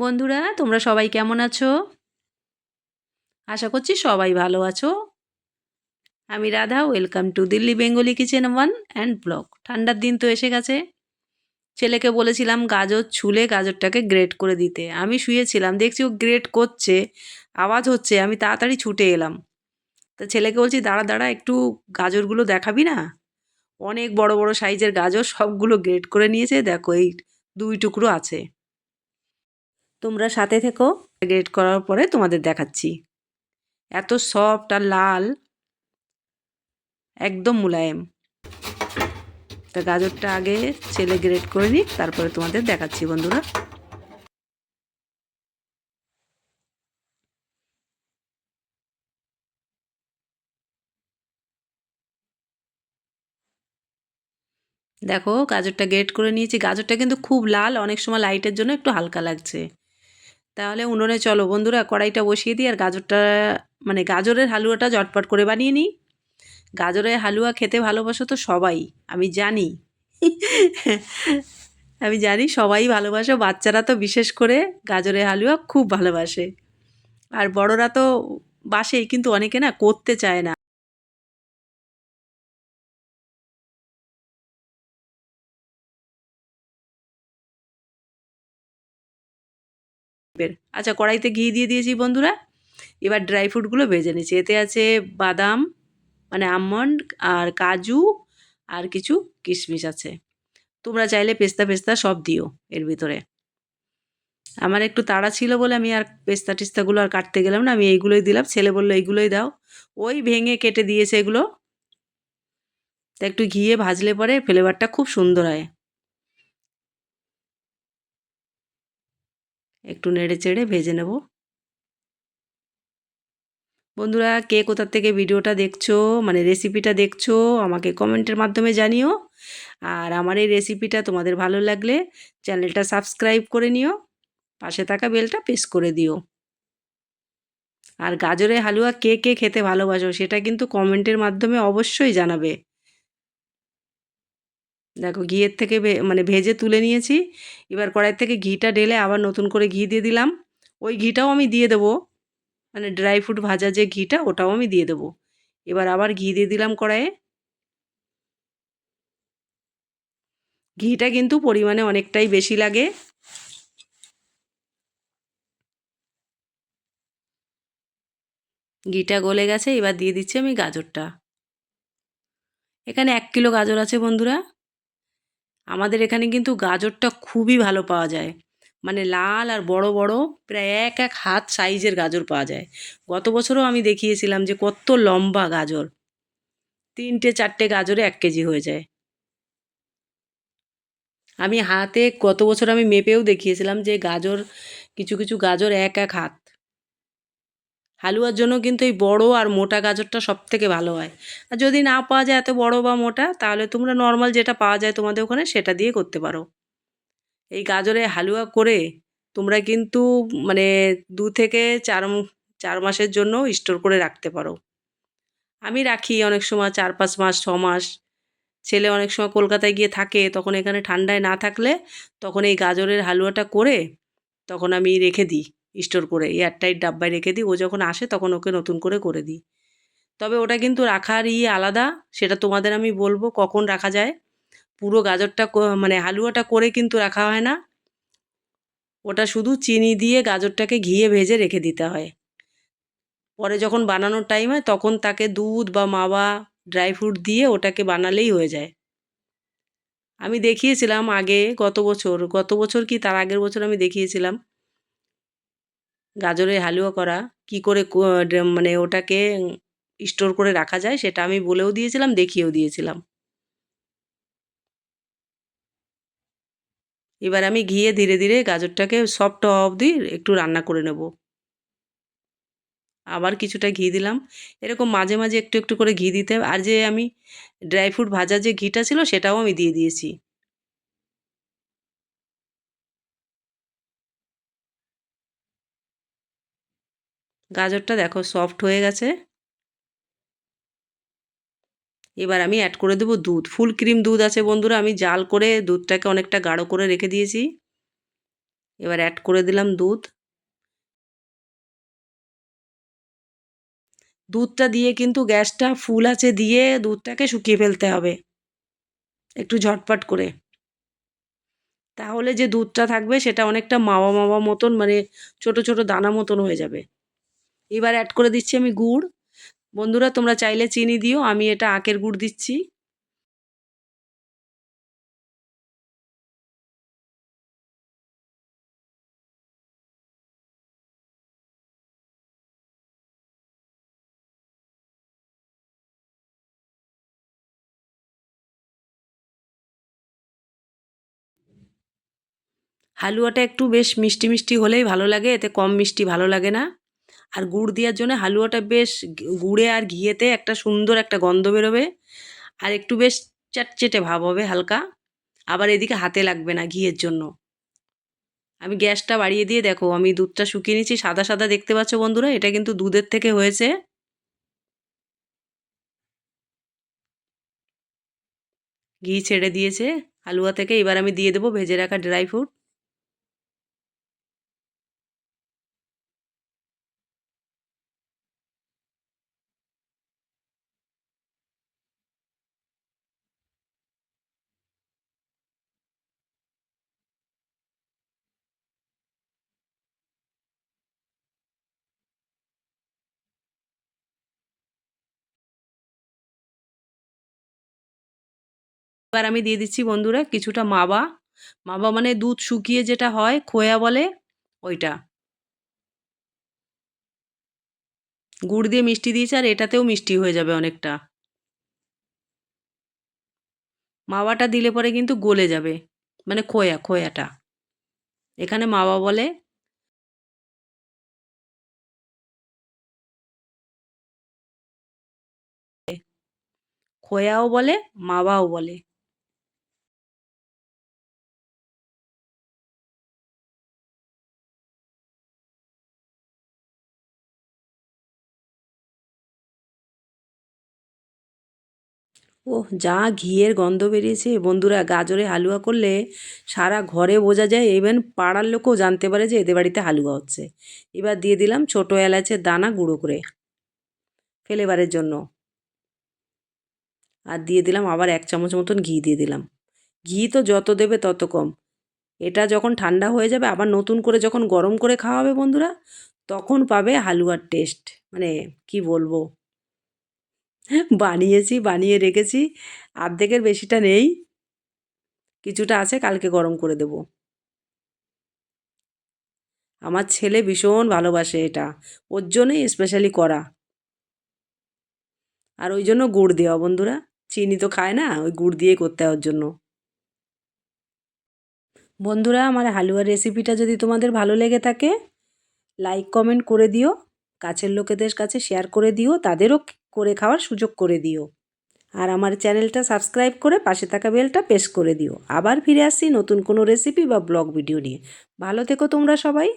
বন্ধুরা, তোমরা সবাই কেমন আছো? আশা করছি সবাই ভালো আছো। আমি Radha, welcome to Delhi Bengali kitchen one and blog. ঠান্ডার দিন তো এসে গেছে। ছেলেকে বলেছিলাম গাজর ছুলে গাজরটাকে গ্রেট করে দিতে। আমি শুয়েছিলাম, দেখছি ও গ্রেট করছে, আওয়াজ হচ্ছে, আমি তাড়াতাড়ি ছুটে এলাম। তা ছেলেকে বলছি, দাঁড়া দাঁড়া, একটু গাজরগুলো দেখাবি না? অনেক বড় বড় সাইজের গাজর সবগুলো গ্রেট করে নিয়েছে। দেখো, এই দুই টুকরো আছে। তোমরা সাথে থেকো। গ্রেট করার পরে তোমাদের দেখাচ্ছি। এত সফট আর লাল। একদম মুলায়েম। তা গাজরটা আগে ছেলে গ্রেট করে নিক, তারপরে তোমাদের দেখাচ্ছি বন্ধুরা। দেখো গাজরটা গ্রেট করে নিয়েছি। গাজরটা কিন্তু খুব লাল, অনেক সময় লাইটের জন্য একটু হালকা লাগছে। তাহলে উনুনে চলো। বন্ধুরা, কড়াইটা বসিয়ে দিই আর গাজরটা মানে গাজরের হালুয়াটা জটপট করে বানিয়ে নিই। গাজরের হালুয়া খেতে ভালোবাসো তো সবাই, আমি জানি। আমি জানি সবাই ভালোবাসো, বাচ্চারা তো বিশেষ করে গাজরের হালুয়া খুব ভালোবাসে। আর বড়রা তো বাসেই, কিন্তু অনেকে না করতে চায় না। আচ্ছা কড়াইতে ঘি দিয়ে দিয়েছি বন্ধুরা। এবার ড্রাই ফ্রুটগুলো ভেজে নিচ্ছি। এতে আছে বাদাম মানে আমন্ড আর কাজু আর কিছু কিশমিশ আছে। তোমরা চাইলে পেস্তা পেস্তা সব দিও এর ভিতরে। আমার একটু তাড়া ছিল বলে আমি আর পেস্তা টেস্তাগুলো আর কাটতে গেলাম না। আমি এইগুলোই দিলাম। ছেলে বলল, এইগুলোই দাও। ওই ভেঙে কেটে দিয়েছে এগুলো। তা একটু ঘিয়ে ভাজলে পরে ফ্লেভারটা খুব সুন্দর হয়। একটু নেড়ে চেড়ে ভেজে নেব। বন্ধুরা, কে কোথার থেকে ভিডিওটা দেখছ মানে রেসিপিটা দেখছ, আমাকে কমেন্টের মাধ্যমে জানিও। আর আমার এই রেসিপিটা তোমাদের ভালো লাগলে চ্যানেলটা সাবস্ক্রাইব করে নিও, পাশে থাকা বেলটা প্রেস করে দিও। আর গাজরের হালুয়া কে কে খেতে ভালোবাসো, সেটা কিন্তু কমেন্টের মাধ্যমে অবশ্যই জানাবে। দেখো ঘিয়ের থেকে মানে ভেজে তুলে নিয়েছি। এবার কড়াই থেকে ঘিটা ঢেলে আবার নতুন করে ঘি দিয়ে দিলাম। ওই ঘিটাও আমি দিয়ে দেবো। মানে ড্রাই ফ্রুট ভাজা যে ঘিটা, ওটাও আমি দিয়ে দেবো। এবার আবার ঘি দিয়ে দিলাম কড়াইয়ে। ঘিটা কিন্তু পরিমাণে অনেকটাই বেশি লাগে। ঘিটা গলে গেছে, এবার দিয়ে দিচ্ছি আমি গাজরটা। এখানে এক কিলো গাজর আছে বন্ধুরা। আমাদের এখানে কিন্তু গাজরটা খুবই ভালো পাওয়া যায়। মানে লাল আর বড় বড় প্রায় এক এক হাত সাইজের গাজর পাওয়া যায়। গত বছরও আমি দেখিয়েছিলাম যে কত লম্বা গাজর। তিনটে চারটে গাজরে এক কেজি হয়ে যায়। আমি হাতে গত বছর আমি মেপেও দেখিয়েছিলাম যে গাজর, কিছু কিছু গাজর এক এক হাত। হালুয়ার জন্য কিন্তু এই বড় আর মোটা গাজরটা সব থেকে ভালো হয়। আর যদি না পাওয়া যায় এত বড় বা মোটা, তাহলে তোমরা নর্মাল যেটা পাওয়া যায় তোমাদের ওখানে সেটা দিয়ে করতে পারো। এই গাজরে হালুয়া করে তোমরা কিন্তু মানে দু থেকে চার চার মাসের জন্য স্টোর করে রাখতে পারো। আমি রাখি অনেক সময়, চার পাঁচ মাস, ছ মাস। ছেলে অনেক সময় কলকাতায় গিয়ে থাকে, তখন এখানে ঠান্ডায় না থাকলে তখন এই গাজরের হালুয়াটা করে তখন আমি রেখে দিই। স্টোর করে এয়ারটাইট ডাব্বায় রেখে দিই। ও যখন আসে তখন ওকে নতুন করে করে দিই। তবে ওটা কিন্তু রাখার ইয়ে আলাদা, সেটা তোমাদের আমি বলব কখন রাখা যায়। পুরো গাজরটা মানে হালুয়াটা করে কিন্তু রাখা হয় না। ওটা শুধু চিনি দিয়ে গাজরটাকে ঘিয়ে ভেজে রেখে দিতে হয়। পরে যখন বানানোর টাইম হয় তখন তাকে দুধ বা মাওয়া ড্রাই ফ্রুট দিয়ে ওটাকে বানালেই হয়ে যায়। আমি দেখিয়েছিলাম আগে গত বছর গত বছর কি তার আগের বছর আমি দেখিয়েছিলাম। গাজরের হালুয়া করা, কি করে মানে ওটাকে স্টোর করে রাখা যায় সেটা আমি বলেও দিয়েছিলাম, দেখিয়েও দিয়েছিলাম। এবার আমি ঘিয়ে ধীরে ধীরে গাজরটাকে সফট হওয়া অবধি একটু রান্না করে নেব। আবার কিছুটা ঘি দিলাম। এরকম মাঝে মাঝে একটু একটু করে ঘি দিতে হবে আর যে আমি ড্রাই ফ্রুট ভাজার যে ঘিটা ছিল সেটাও আমি দিয়ে দিয়েছি। গাজরটা দেখো সফট হয়ে গেছে। এবার আমি অ্যাড করে দেবো দুধ। ফুল ক্রিম দুধ আছে বন্ধুরা, আমি জাল করে দুধটাকে অনেকটা গাঢ় করে রেখে দিয়েছি। এবার অ্যাড করে দিলাম দুধ। দুধটা দিয়ে কিন্তু গ্যাসটা ফুল আছে দিয়ে দুধটাকে শুকিয়ে ফেলতে হবে। একটু ঝটপট করে। তাহলে যে দুধটা থাকবে সেটা অনেকটা মাওয়া মাওয়া মতন মানে ছোট ছোট দানা মতন হয়ে যাবে। এবার অ্যাড করে দিচ্ছি আমি গুড়। বন্ধুরা, তোমরা চাইলে চিনি দিও, আমি এটা আখের গুড় দিচ্ছি। হালুয়াটা একটু বেশ মিষ্টি মিষ্টি হলেই ভালো লাগে, এতে কম মিষ্টি ভালো লাগে না। আর গুড় দেওয়ার জন্য হালুয়াটা বেশ গুড়ে আর ঘিয়েতে একটা সুন্দর একটা গন্ধ বেরোবে। আর একটু বেশ চ্যাটচেটে ভাব হবে হালকা। আবার এদিকে হাতে লাগবে না ঘিয়ের জন্য। আমি গ্যাসটা বাড়িয়ে দিয়ে দেখো, আমি দুধটা শুকিয়ে নিচ্ছি সাদা সাদা দেখতে পাচ্ছ বন্ধুরা, এটা কিন্তু দুধের থেকে হয়েছে। ঘি ছেড়ে দিয়েছে, হালুয়া থেকে। এবার আমি দিয়ে দেবো ভেজে রাখা ড্রাই ফ্রুট। এবার আমি দিয়ে দিচ্ছি বন্ধুরা কিছুটা মাবা। মাবা মানে দুধ শুকিয়ে যেটা হয়, খোয়া বলে ওইটা। গুড় দিয়ে মিষ্টি দিয়েছে আর এটাতেও মিষ্টি হয়ে যাবে অনেকটা। মাওয়াটা দিলে পরে কিন্তু গলে যাবে মানে খোয়া, খোয়াটা। এখানে মাওয়া বলে খোয়াও বলে মাওয়াও বলে। ওহ, যা ঘিয়ের গন্ধ বেরিয়েছে। বন্ধুরা, গাজরে হালুয়া করলে সারা ঘরে বোঝা যায় ইভেন পাড়ার লোকও জানতে পারে যে এদের বাড়িতে হালুয়া হচ্ছে। এবার দিয়ে দিলাম ছোটো এলাচের দানা গুঁড়ো করে ফ্লেভারের জন্য। আর দিয়ে দিলাম আবার এক চামচ মতন ঘি দিয়ে দিলাম। ঘি তো যত দেবে তত কম। এটা যখন ঠান্ডা হয়ে যাবে, আবার নতুন করে যখন গরম করে খাওয়াবে বন্ধুরা, তখন পাবে হালুয়ার টেস্ট মানে কি বলব? বানিয়েছি, বানিয়ে রেখেছি। আর্ধেকের বেশিটা নেই। কিছুটা আছে, কালকে গরম করে দেব। আমার ছেলে ভীষণ ভালোবাসে এটা। ওর জন্যই স্পেশালি করা। আর ওই জন্য গুড় দেওয়া, বন্ধুরা। চিনি তো খায় না, ওই গুড় দিয়ে করতে ওর জন্য। বন্ধুরা, আমার হালুয়ার রেসিপিটা যদি তোমাদের ভালো লেগে থাকে লাইক কমেন্ট করে দিও। কাছের লোকেদের কাছে শেয়ার করে দিও। তাদেরও করে খাওয়ার সুযোগ করে দিও। আর আমার চ্যানেলটা সাবস্ক্রাইব করে পাশে থাকা বেলটা প্রেস করে দিও। আবার ফিরে আসি নতুন কোনো রেসিপি বা ব্লগ ভিডিও নিয়ে। ভালো থেকো তোমরা সবাই।